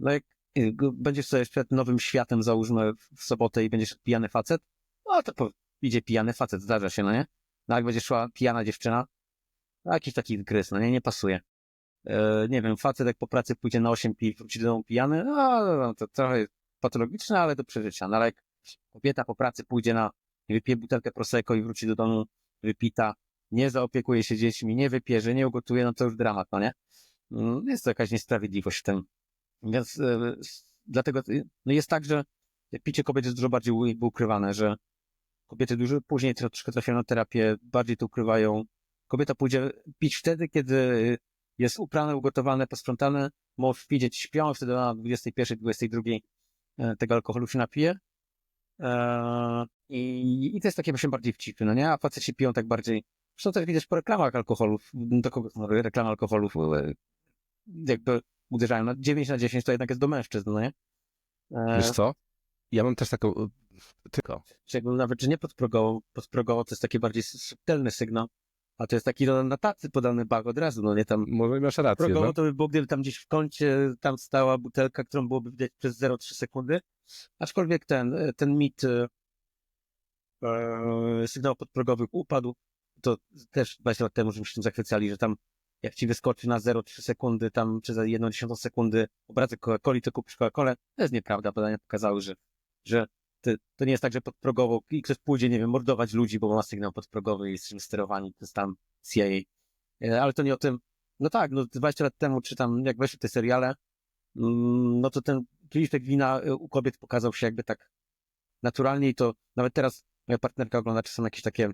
No jak y, będziesz sobie przed nowym światem, załóżmy, w sobotę i będziesz pijany facet, no to po, idzie pijany facet, zdarza się, no nie? No jak będzie szła pijana dziewczyna, no jakiś taki gryz, no nie, nie pasuje. E, nie wiem, facet jak po pracy pójdzie na 8 pi, wróci do domu pijany, no, no to trochę patologiczne, ale do przeżycia. No ale jak kobieta po pracy pójdzie na, wypije butelkę Prosecco i wróci do domu wypita, nie zaopiekuje się dziećmi, nie wypierze, nie ugotuje, no to już dramat, no nie? Mm, Jest to jakaś niesprawiedliwość w tym. Więc e, dlatego y, no jest tak, że picie kobiet jest dużo bardziej ukrywane, że kobiety dużo później tro- troszkę trafiają na terapię, bardziej to ukrywają. Kobieta pójdzie pić wtedy, kiedy jest uprane, ugotowane, posprzątane, mąż widzieć śpią, wtedy na 21, 22 e, tego alkoholu się napije. Eee, i, I to jest takie właśnie bardziej wcipy, no nie? A faceci piją tak bardziej. Zresztą też widać po reklamach alkoholów, do kogo są reklamy alkoholów, e, jakby uderzają na 9 na 10 to jednak jest do mężczyzn, no nie? Eee, Wiesz co? Ja mam też taką... y, Tylko. czy jakby nawet, że nie podprogowo, podprogowo to jest taki bardziej subtelny sygnał, a to jest taki no, na tacy podany bag od razu, no nie tam Może masz rację, progowo no. to by było, gdyby tam gdzieś w kącie tam stała butelka, którą byłoby widać przez 0,3 sekundy, aczkolwiek ten, e, ten mit e, e, sygnałów podprogowych upadł, to też 20 lat temu, żeśmy się tym zachwycali, że tam jak ci wyskoczy na 0,3 sekundy, tam czy za 1 dziesiątą sekundy obrazek Coca-Coli, to kupisz Coca-Colę. To jest nieprawda. Badania pokazały, że, że to, to nie jest tak, że podprogowo i ktoś pójdzie, nie wiem, mordować ludzi, bo ma sygnał podprogowy i jesteśmy sterowani przez tam CIA. E, Ale to nie o tym. No tak, no 20 lat temu, czy tam jak weszły te seriale, mm, no to ten kieliszek wina e, u kobiet pokazał się jakby tak naturalnie i to nawet teraz moja partnerka ogląda czasem jakieś takie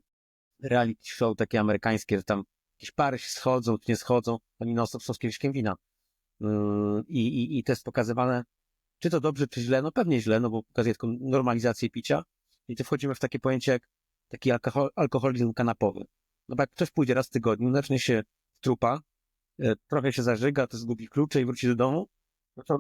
reality show takie amerykańskie, że tam jakieś pary się schodzą, nie schodzą, oni non stop są z kieliszkiem wina. Yy, I, i, I to jest pokazywane, czy to dobrze, czy źle, no pewnie źle, no bo pokazuje taką normalizację picia i tu wchodzimy w takie pojęcie jak taki alkohol, alkoholizm kanapowy. No bo jak ktoś pójdzie raz w tygodniu, zacznie się trupa, e, trochę się zażyga, to zgubi klucze i wróci do domu, no to